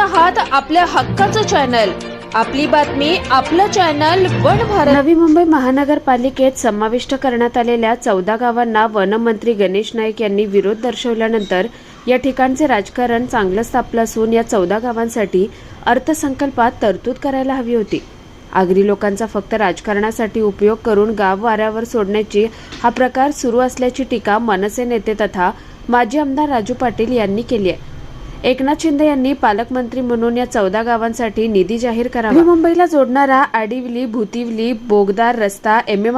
आहात आपल्या हक्काचं चॅनल. आपली बातमी आपलं चॅनल वन भारत. नवी मुंबई महानगरपालिकेत समाविष्ट करण्यात आलेल्या चौदा गावांना वनमंत्री गणेश नाईक यांनी विरोध दर्शवल्यानंतर या ठिकाणचे राजकारण चांगलंच तापलं असून या चौदा गावांसाठी अर्थसंकल्पात तरतूद करायला हवी होती. आगरी लोकांचा फक्त राजकारणासाठी उपयोग करून गाव वाऱ्यावर सोडण्याची हा प्रकार सुरू असल्याची टीका मनसे नेते तथा माजी आमदार राजू पाटील यांनी केली आहे. एकनाथ शिंदे यांनी पालकमंत्री म्हणून या चौदा गावांसाठी निधी जाहीर करावा. मुंबईला जोडणारा आडिवली भुतिवली बोगदार रस्ता एम एम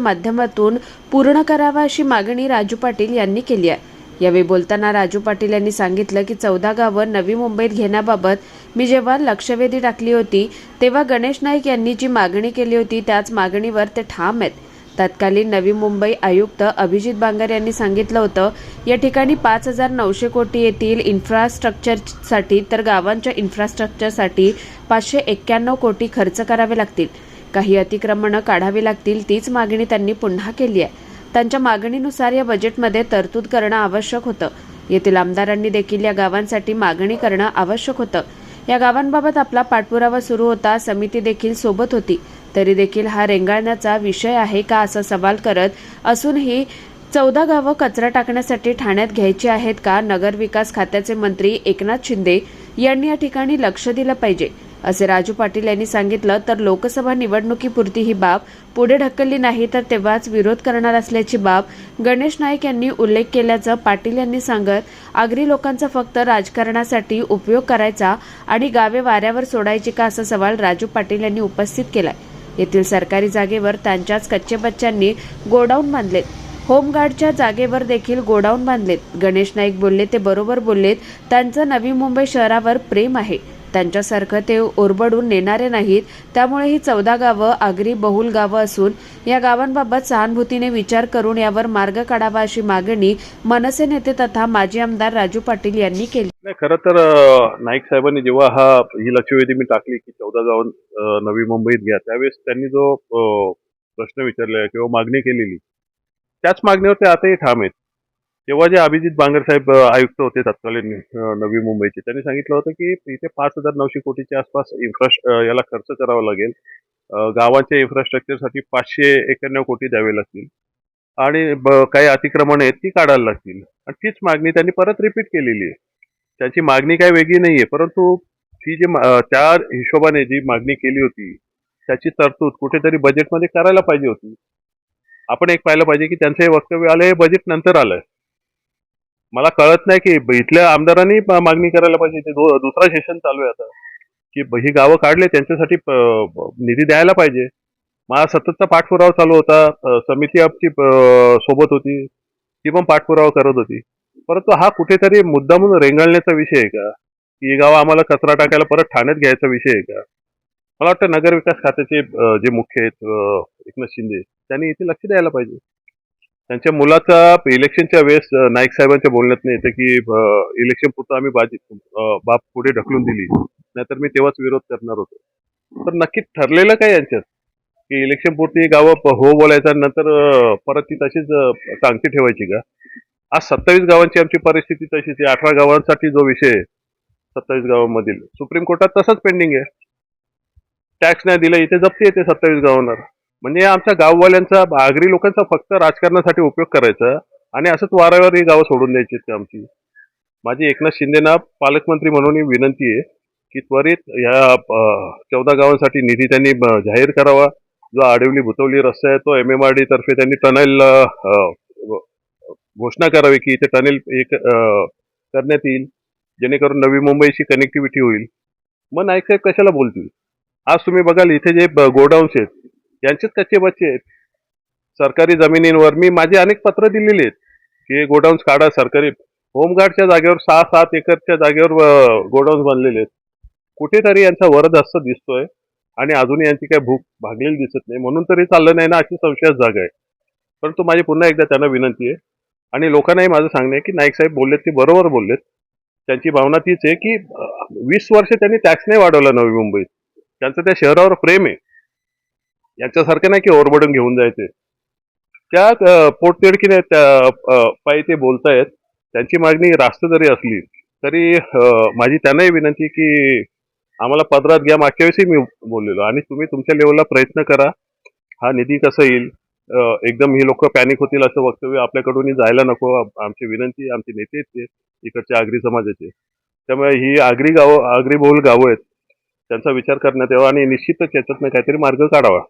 माध्यमातून पूर्ण करावा अशी मागणी राजू पाटील यांनी केली आहे. यावेळी बोलताना राजू पाटील यांनी सांगितलं की चौदा गावं नवी मुंबईत घेण्याबाबत मी जेव्हा लक्षवेधी टाकली होती तेव्हा गणेश नाईक यांनी जी मागणी केली होती त्याच मागणीवर ते ठाम आहेत. तत्कालीन नवी मुंबई आयुक्त अभिजित बांगर यांनी सांगितलं होतं या ठिकाणी पाच हजार नऊशे कोटी येतील इन्फ्रास्ट्रक्चरसाठी तर गावांच्या इन्फ्रास्ट्रक्चरसाठी पाचशे एक्क्याण्णव कोटी खर्च करावे लागतील. काही अतिक्रमणं काढावी लागतील तीच मागणी त्यांनी पुन्हा केली आहे. त्यांच्या मागणीनुसार या बजेटमध्ये तरतूद करणं आवश्यक होतं. येथील आमदारांनी देखील या गावांसाठी मागणी करणं आवश्यक होतं. या गावांबाबत आपला पाठपुरावा सुरू होता समिती देखील सोबत होती. तरी देखील हा रेंगाळण्याचा विषय आहे का असा सवाल करत असूनही चौदा गावं कचरा टाकण्यासाठी ठाण्यात घ्यायची आहेत का? नगरविकास खात्याचे मंत्री एकनाथ शिंदे यांनी या ठिकाणी लक्ष दिलं पाहिजे. असे राजू पाटील यांनी सांगितलं तर लोकसभा निवडणुकीपुरती ही बाब पुढे ढकलली नाही तर तेव्हाच विरोध करणार असल्याची बाब गणेश नाईक यांनी उल्लेख केल्याचं पाटील यांनी सांगत आगरी लोकांचा फक्त राजकारणासाठी उपयोग करायचा आणि गावे वाऱ्यावर सोडायची का असा सवाल राजू पाटील यांनी उपस्थित केलाय. येथील सरकारी जागेवर त्यांच्याच कच्चे बच्च्यांनी गोडाऊन बांधलेत. होमगार्डच्या जागेवर देखील गोडाऊन बांधलेत. गणेश नाईक बोलले ते बरोबर बोललेत. त्यांचं नवी मुंबई शहरावर प्रेम आहे. त्यांच्यासारखं ते ओरबडून नेणारे नाहीत. त्यामुळे ही चौदा गावं आगरी बहुल गावं असून या गावांबाबत सहानुभूतीने विचार करून यावर मार्ग काढावा अशी मागणी मनसे नेते तथा माजी आमदार राजू पाटील यांनी केली. नाही खरं तर नाईक साहेबांनी जेव्हा हा ही लक्षवेधी मी टाकली की चौदा गाव नवी मुंबईत घ्या त्यावेळेस त्यांनी जो प्रश्न विचारला किंवा मागणी केलेली त्याच मागणीवर ते आताही ठाम आहेत. तेव्हा जे अभिजित बांगर साहेब आयुक्त होते तत्कालीन नवी मुंबईचे त्यांनी सांगितलं होतं की इथे पाच हजार नऊशे कोटीच्या आसपास इन्फ्रा याला खर्च करावा लागेल. गावाच्या इन्फ्रास्ट्रक्चरसाठी पाचशे एक्याण्णव कोटी द्यावे लागतील. आणि ब- काही अतिक्रमण आहेत ती काढायला लागतील. आणि तीच मागणी त्यांनी परत रिपीट केलेली आहे. त्याची मागणी काही वेगळी नाही आहे परंतु ती जी मा- त्या हिशोबाने जी मागणी केली होती त्याची तरतूद कुठेतरी बजेटमध्ये करायला पाहिजे होती. आपण एक पाहिलं पाहिजे की त्यांचं हे वक्तव्य आलं हे बजेट नंतर आलं मला कळत नाही की इथल्या आमदारांनी मागणी करायला पाहिजे. ते दो- दुसरा सेशन चालू आहे आता. की ब- ही गावं काढले त्यांच्यासाठी प- निधी द्यायला पाहिजे. मला सततचा पाठपुरावा चालू होता. समिती आपची सोबत होती. ती पण पाठपुरावा करत होती. परंतु हा कुठेतरी मुद्दा म्हणून रेंगाळण्याचा विषय आहे का? की ही गावं आम्हाला कचरा टाकायला परत ठाण्यात घ्यायचा विषय आहे का? मला वाटतं नगर विकास खात्याचे जे मुख्य आहेत एकनाथ शिंदे त्यांनी इथे लक्ष द्यायला पाहिजे. त्यांच्या मुलाचा इलेक्शनच्या वेळेस नाईक साहेबांच्या बोलण्यात नाही येतं की इलेक्शन पुरता आम्ही बाजी बाप पुढे ढकलून दिली. नाहीतर मी तेव्हाच विरोध करणार होतो. तर नक्की ठरलेलं काय यांच्यात? की इलेक्शन पुरती गावं हो बोलायचं नंतर परत ती तशीच अं, टांगती ठेवायची का? आज सत्तावीस गावांची आमची परिस्थिती तशीच आहे. अठरा गावांसाठी जो विषय आहे सत्तावीस गावांमधील. सुप्रीम कोर्टात तसंच पेंडिंग आहे. टॅक्स नाही दिला इथे जप्ती येते सत्तावीस गावांना म्हणजे आमच्या गाववाल्यांचा आगरी लोकांचा फक्त राजकारणासाठी उपयोग करायचा आणि असंच वाऱ्यावर ही गावं सोडून द्यायची आमची? माझी एकनाथ शिंदेना पालकमंत्री म्हणून विनंती आहे की त्वरित या चौदा गावांसाठी निधी त्यांनी जाहीर करावा. जो आडवली भुतवली रस्ता आहे तो एम एम आर डी तर्फे त्यांनी टनेल घोषणा करावी की इथे टनेल एक करण्यात येईल जेणेकरून नवी मुंबईची कनेक्टिव्हिटी होईल. मग नाईक साहेब कशाला बोलतील? आज तुम्ही बघाल इथे जे गोडाऊन्स आहेत यांचेच कच्चे बच्चे आहेत. सरकारी जमिनींवर मी माझे अनेक पत्र दिलेली आहेत की गोडाऊन्स काढा सरकारी. होमगार्डच्या जागेवर सहा सात एकरच्या जागेवर गोडाऊन्स बनलेले आहेत. कुठेतरी यांचा वरद हस्त दिसतोय आणि अजूनही यांची काही भूक भागलेली दिसत नाही. म्हणून तरी चाललं नाही ना अशी संशयास जागा आहे. परंतु माझी पुन्हा एकदा त्यांना विनंती आहे आणि लोकांनाही माझं सांगणं आहे की नाईक साहेब बोललेत ते बरोबर बोललेत. त्यांची भावना तीच आहे की वीस वर्ष त्यांनी टॅक्स नाही वाढवला नवी मुंबईत. त्यांचं त्या शहरावर प्रेम आहे. यांच्यासारखं नाही की ओरबडून घेऊन जायचे. त्या पोटतिडकीने त्या पायी ते बोलतायत. त्यांची मागणी रास्त जरी असली तरी माझी त्यांनाही विनंती की आम्हाला पदरात घ्या. मागच्या वेळेसही मी बोललेलो. आणि तुम्ही तुमच्या लेवलला प्रयत्न करा. हा निधी कसा येईल? एकदम ही लोक पॅनिक होतील असं वक्तव्य आपल्याकडून जायला नको. आमची विनंती आमचे नेते आहेत ते, इकडच्या आगरी समाजाचे. त्यामुळे ही आगरी गावं आगरी बहुल गावं आहेत. त्यांचा विचार करण्यात यावा आणि निश्चितच याच्यातनं काहीतरी मार्ग काढावा.